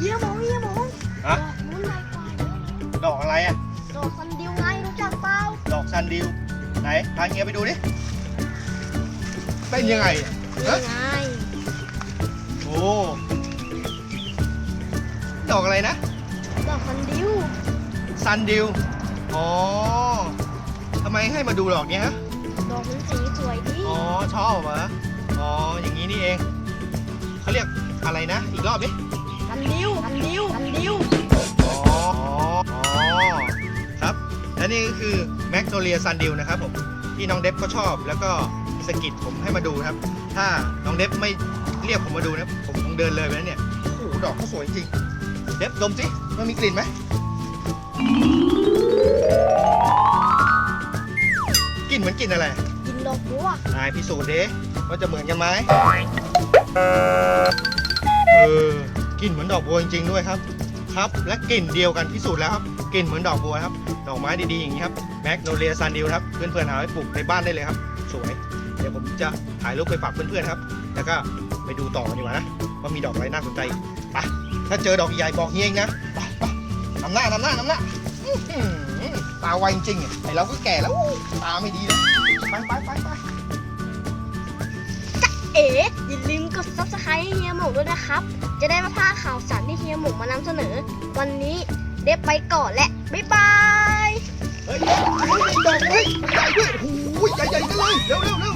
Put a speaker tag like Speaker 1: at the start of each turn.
Speaker 1: เยี่ยมองเยี่ยมอง
Speaker 2: ฮะ
Speaker 1: มุนไม้กวา
Speaker 2: ดอกอะไรอะ
Speaker 1: ดอกซันดิวไงรู้จักเปล่า
Speaker 2: ดอกซันดิว ไหน พาเฮียไปดูดิ เป็นยังไงอะฮะ
Speaker 1: ไง
Speaker 2: โอ้ ดอกอะไรนะ
Speaker 1: ดอกซันดิว
Speaker 2: ซันดิว อ๋อ ทำไมให้มาดูดอกเนี้ยฮะ
Speaker 1: ดอกมันสีสวยดี
Speaker 2: อ๋อ ชอบเหรอ อ๋อ อย่างนี้นี่เอง เขาเรียกอะไรนะ อีกรอบดิ และนี่ก็คือแมกโนเลียซันดิวนะครับผมที่น้องเดฟเขาชอบแล้วก็สะกิดผมให้มาดูนะครับ ถ้าน้องเดฟไม่เรียกผมมาดูนะผมคงเดินเลยไปแล้วเนี่ยโอ้โหดอกเขาสวยจริงเดฟดมสิมันมีกลิ่นไหมกลิ่นเหมือนกลิ่นอะไร
Speaker 1: กินดอกบัวนา
Speaker 2: ยพิสูจน์ดิว่าจะเหมือนกันไหมเออกลิ่นเหมือนดอกบัวจริงๆด้วยครับ ครับ และกลิ่นเดียวกันพิสูจน์แล้วครับกลิ่นเหมือนดอกบัวครับ ดอกไม้ดีๆอย่างนี้ครับแมกโนเลียซันดิวครับเพื่อนๆหาไว้ปลูกในบ้านได้เลยครับ สวย เดี๋ยวผมจะถ่ายรูปไปฝากเพื่อนๆครับ แล้วก็ไปดูต่อดีกว่านะว่ามีดอกอะไรน่าสนใจอีกไปถ้าเจอดอกใหญ่บอกเฮียเองนะไปไปนำหน้านำหน้านำหน้าตาไวจริงๆไอเราก็แก่แล้วตาไม่ดีเลยไปไปไปไป
Speaker 1: subscribe ให้เฮียหมูด้วยนะครับ จะได้ไม่พลาดข่าวสารที่เฮียหมูมานำเสนอ วันนี้เด็บไปก่อนและ บ๊ายบาย
Speaker 2: เฮ้ยเฮ้ยดอกเฮ้ยใหญ่ด้วยโอ้โหใหญ่ๆกันเลย เร็วเร็วเร็ว